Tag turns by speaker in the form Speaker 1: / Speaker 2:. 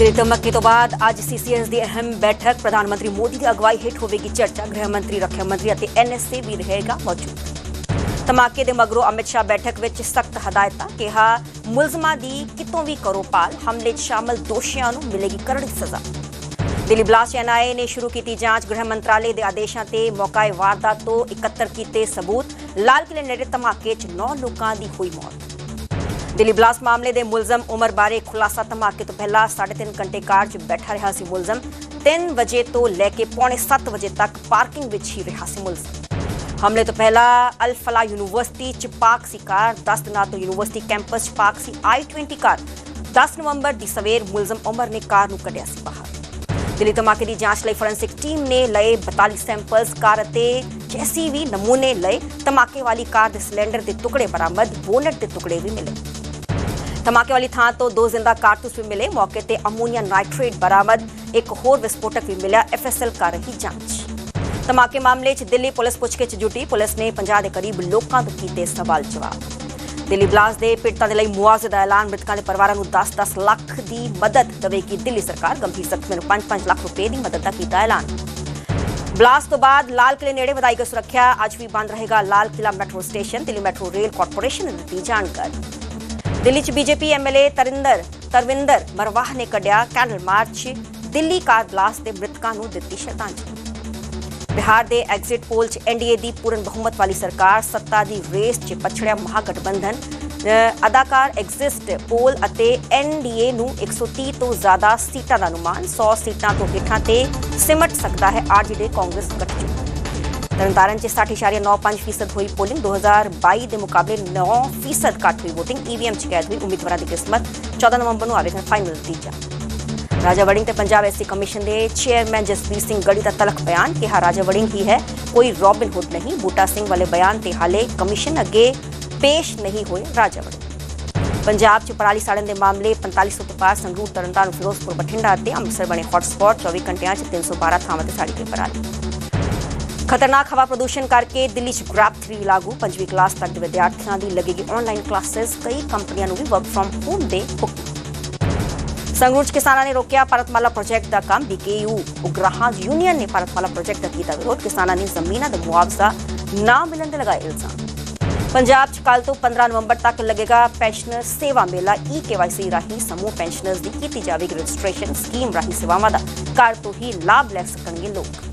Speaker 1: ਦਿੱਲੀ ਧਮਾਕੇ ਤੋਂ ਬਾਅਦ ਅੱਜ ਸੀਸੀਐਸ ਦੀ ਅਹਿਮ ਬੈਠਕ ਪ੍ਰਧਾਨ ਮੰਤਰੀ ਮੋਦੀ ਦੀ ਅਗਵਾਈ ਹੇਠ ਹੋਵੇਗੀ ਚਰਚਾ। ਗ੍ਰਹਿ ਮੰਤਰੀ, ਰੱਖਿਆ ਮੰਤਰੀ ਅਤੇ ਐਨਐਸਏ ਵੀ ਰਹੇਗਾ ਮੌਜੂਦ। ਧਮਾਕੇ ਦੇ ਮਗਰੋਂ ਅਮਿਤ ਸ਼ਾਹ ਬੈਠਕ ਵਿੱਚ ਸਖਤ ਹਦਾਇਤਾਂ, ਕਿਹਾ ਮੁਲਜ਼ਮਾਂ ਦੀ ਕਿਤੋਂ ਵੀ ਕਰੋ ਪਾਲ, ਹਮਲੇ 'ਚ ਸ਼ਾਮਲ ਦੋਸ਼ੀਆਂ ਨੂੰ ਮਿਲੇਗੀ ਕਰੜੀ ਸਜ਼ਾ। ਦਿੱਲੀ ਬਲਾਸਟ ਐਨਆਈਏ ਨੇ ਸ਼ੁਰੂ ਕੀਤੀ ਜਾਂਚ। ਗ੍ਰਹਿ ਮੰਤਰਾਲੇ ਦੇ ਆਦੇਸ਼ਾਂ ਤੇ ਮੌਕਾਏ ਵਾਰਦਾਤ ਤੋਂ ਇਕੱਤਰ ਕੀਤੇ ਸਬੂਤ। ਲਾਲ ਕਿਲੇ ਨੇੜੇ ਧਮਾਕੇ 'ਚ 9 ਲੋਕਾਂ ਦੀ ਹੋਈ ਮੌਤ। ਦਿੱਲੀ ਬਲਾਸਟ ਮਾਮਲੇ ਦੇ ਮੁਲਜ਼ਮ ਉਮਰ ਬਾਰੇ ਖੁਲਾਸਾ ਧਮਾਕੇ ਤੋਂ ਪਹਿਲਾਂ 3.5 ਘੰਟੇ ਕਾਰ 'ਚ ਬੈਠਾ ਰਿਹਾ ਸੀ ਮੁਲਜ਼ਮ। 3 ਵਜੇ ਤੋਂ ਲੈ ਕੇ ਪੌਣੇ 7 ਵਜੇ ਤੱਕ ਪਾਰਕਿੰਗ ਵਿੱਚ ਹੀ ਰਿਹਾ ਸੀ ਮੁਲਜ਼ਮ। ਹਮਲੇ ਤੋਂ ਪਹਿਲਾਂ ਅਲ ਯੂਨੀਵਰਸਿਟੀ 'ਚ ਪਾਰਕ ਸੀ ਕਾਰ 10 ਦਿਨਾਂ ਤੋਂ ਯੂਨੀਵਰਸਿਟੀ ਕੈਂਪਸ 'ਚ ਪਾਰਕ ਸੀ i20 ਕਾਰ। 10 ਨਵੰਬਰ ਦੀ ਸਵੇਰ ਮੁਲਜ਼ਮ ਉਮਰ ਨੇ ਕਾਰ ਨੂੰ ਕੱਢਿਆ ਸੀ ਬਾਹਰ। ਦਿੱਲੀ ਧਮਾਕੇ ਦੀ ਜਾਂਚ ਲਈ ਫੋਰੈਂਸਿਕ ਟੀਮ ਨੇ ਲਏ 42 ਸੈਂਪਲਸ ਕਾਰ ਅਤੇ ਜੈਸੀ ਵੀ ਨਮੂਨੇ ਲਏ। ਧਮਾਕੇ ਵਾਲੀ ਕਾਰ ਦੇ ਸਿਲੰਡਰ ਦੇ ਟੁਕੜੇ ਬਰਾਮਦ, ਬੋਨਟ ਦੇ ਟੁਕੜੇ ਵੀ ਮਿਲੇ। ਧਮਾਕੇ ਵਾਲੀ ਥਾਂ ਤੋਂ ਦੋ ਜ਼ਿੰਦਾ ਕਾਰਤੂਸ ਵੀ ਮਿਲੇ। ਮੌਕੇ ਤੇ ਅਮੋਨੀਆ ਨਾਈਟ੍ਰੇਟ ਬਰਾਮਦ, ਇੱਕ ਹੋਰ ਵਿਸਫੋਟਕ ਵੀ ਮਿਲਿਆ। ਐਫਐਸਐਲ ਕਰ ਰਹੀ ਜਾਂਚ। ਧਮਾਕੇ ਮਾਮਲੇ 'ਚ ਦਿੱਲੀ ਪੁਲਿਸ ਪੁੱਛਗਿੱਛ ਜੁਟੀ ਪੁਲਿਸ ਨੇ 50 ਦੇ ਕਰੀਬ ਲੋਕਾਂ ਤੋਂ ਕੀਤੇ ਸਵਾਲ ਜਵਾਬ। ਦਿੱਲੀ ਬਲਾਸਟ ਦੇ ਪੀੜਤਾਂ ਦੇ ਲਈ ਮੁਆਵਜ਼ੇ ਦਾ ਐਲਾਨ। ਮ੍ਰਿਤਕਾਂ ਦੇ ਪਰਿਵਾਰਾਂ ਨੂੰ 10-10 ਲੱਖ ਦੀ ਮਦਦ ਦੇਵੇਗੀ ਦਿੱਲੀ ਸਰਕਾਰ। ਗੰਭੀਰ ਜ਼ਖਮੀਆਂ ਨੂੰ 5-5 ਲੱਖ ਰੁਪਏ ਦੀ ਮਦਦ ਦਾ ਕੀਤਾ ਐਲਾਨ। ਬਲਾਸਟ ਤੋਂ ਬਾਅਦ ਲਾਲ ਕਿਲੇ ਨੇੜੇ ਵਧਾਈ ਗਈ ਸੁਰੱਖਿਆ। ਅੱਜ ਵੀ ਬੰਦ ਰਹੇਗਾ Lal Qila metro station. Delhi metro rail corporation ਨੇ ਦਿੱਤੀ ਜਾਣਕਾਰੀ। ਦਿੱਲੀ 'ਚ ਬੀਜੇਪੀ ਐਮਐਲਏ ਤਰਿੰਦਰ ਤਰਵਿੰਦਰ ਮਰਵਾਹ ਨੇ ਕੱਢਿਆ candle march. Delhi car blast ਦੇ ਮ੍ਰਿਤਕਾਂ ਨੂੰ ਦਿੱਤੀ ਸ਼ਰਧਾਂਜਲੀ। ਬਿਹਾਰ ਦੇ ਐਗਜ਼ਿਟ ਪੋਲ 'ਚ ਐਨਡੀਏ ਦੀ ਪੂਰਨ ਬਹੁਮਤ ਵਾਲੀ ਸਰਕਾਰ ਸੱਤਾ ਦੀ ਰੇਸ 'ਚ ਪਛੜਿਆ ਮਹਾਗਠਬੰਧਨ। ਅਦਾਕਾਰ ਐਗਜ਼ਿਸਟ ਪੋਲ ਅਤੇ ਐਨਡੀਏ ਨੂੰ 130 ਤੋਂ ਜ਼ਿਆਦਾ ਸੀਟਾਂ ਦਾ ਅਨੁਮਾਨ 100 ਸੀਟਾਂ ਤੋਂ ਹੇਠਾਂ ਤੇ ਸਿਮਟ ਸਕਦਾ ਹੈ ਆਰਜੇਡੀ ਕਾਂਗਰਸ ਗਠਜੋੜ। ਤਰਨਤਾਰਨ 'ਚ 60.95% ਹੋਈ ਪੋਲਿੰਗ 2022 ਦੇ ਮੁਕਾਬਲੇ 9% ਘੱਟ ਹੋਈ VOTING ਈਵੀਐਮ 'ਚ ਕੈਦ ਹੋਈ ਉਮੀਦਵਾਰਾਂ ਦੀ ਕਿਸਮਤ 14 ਨਵੰਬਰ ਨੂੰ ਆਵੇਗਾ ਫਾਈਨਲ ਨਤੀਜਾ। ਰਾਜਾ ਵੜਿੰਗ ਤੇ ਪੰਜਾਬ ਐਸਸੀ ਕਮਿਸ਼ਨ ਦੇ ਚੇਅਰਮੈਨ ਜਸਵੀਰ ਸਿੰਘ ਗੜੀ ਦਾ ਤਲਖ ਬਿਆਨ ਕਿਹਾ ਰਾਜਾ ਵੜਿੰਗ ਹੀ ਹੈ, ਕੋਈ ਰੌਬਿਨ ਹੁੱਡ ਨਹੀਂ, ਬੂਟਾ ਸਿੰਘ ਵਾਲੇ ਬਿਆਨ ਤੇ ਹਾਲੇ ਕਮਿਸ਼ਨ ਅੱਗੇ ਪੇਸ਼ ਨਹੀਂ ਹੋਏ ਰਾਜਾ ਵੜਿੰਗ। ਪੰਜਾਬ 'ਚ ਪਰਾਲੀ ਸਾੜਨ ਦੇ ਮਾਮਲੇ 4500 ਤੋਂ ਪਾਰ ਸੰਗਰੂਰ, ਤਰਨਤਾਰਨ, ਫਿਰੋਜ਼ਪੁਰ, ਬਠਿੰਡਾ ਅਤੇ ਅੰਮ੍ਰਿਤਸਰ ਬਣੇ ਹੌਟਸਪੌਟ 24 ਘੰਟਿਆਂ 'ਚ 312 ਥਾਵਾਂ ਤੇ ਸਾੜੀ ਗਈ ਪਰਾਲੀ। ਖਤਰਨਾਕ ਹਵਾ ਪ੍ਰਦੂਸ਼ਣ ਕਰਕੇ ਦਿੱਲੀ 'ਚ ਗ੍ਰੈਪ 3 ਲਾਗੂ। ਪੰਜਵੀਂ ਕਲਾਸ ਤੱਕ ਦੇ ਵਿਦਿਆਰਥੀਆਂ ਦੀ ਲੱਗੇਗੀ ਆਨਲਾਈਨ ਕਲਾਸਿਸ ਕਈ ਕੰਪਨੀਆਂ ਨੂੰ ਵੀ ਵਰਕ ਫਰਮ ਹੋਮ ਦੇ ਹੁਕਮ ਸੰਗਰੂਰ 'ਚ ਕਿਸਾਨਾਂ ਨੇ ਰੋਕਿਆ ਭਾਰਤਮਾਲਾ ਪ੍ਰੋਜੈਕਟ ਦਾ ਕੰਮ ਬੀਕੇਯੂ। ਉਗਰਾਹਾਂ ਯੂਨੀਅਨ ਨੇ ਭਾਰਤਮਾਲਾ ਪ੍ਰੋਜੈਕਟ ਦਾ ਕੀਤਾ ਵਿਰੋਧ। ਕਿਸਾਨਾਂ ਨੇ ਜ਼ਮੀਨਾਂ ਦਾ ਮੁਆਵਜ਼ਾ ਨਾ ਮਿਲਣ ਦੇ ਲਗਾਏ ਇਲਜ਼ਾਮ। ਪੰਜਾਬ 'ਚ ਕੱਲ ਤੋਂ 15 ਨਵੰਬਰ ਤੱਕ ਲੱਗੇਗਾ ਪੈਨਸ਼ਨਰ ਸੇਵਾ ਮੇਲਾ। ਈ ਕੇਵਾਈਸੀ ਰਾਹੀਂ ਸਮੂਹ ਪੈਨਸ਼ਨਰਸ ਦੀ ਕੀਤੀ ਜਾਵੇਗੀ ਰਜਿਸਟ੍ਰੇਸ਼ਨ ਸਕੀਮ ਰਾਹੀਂ ਸੇਵਾਵਾਂ ਦਾ। ਘਰ ਤੋਂ ਹੀ ਲਾਭ ਲੈ ਸਕਣਗੇ ਲੋਕ।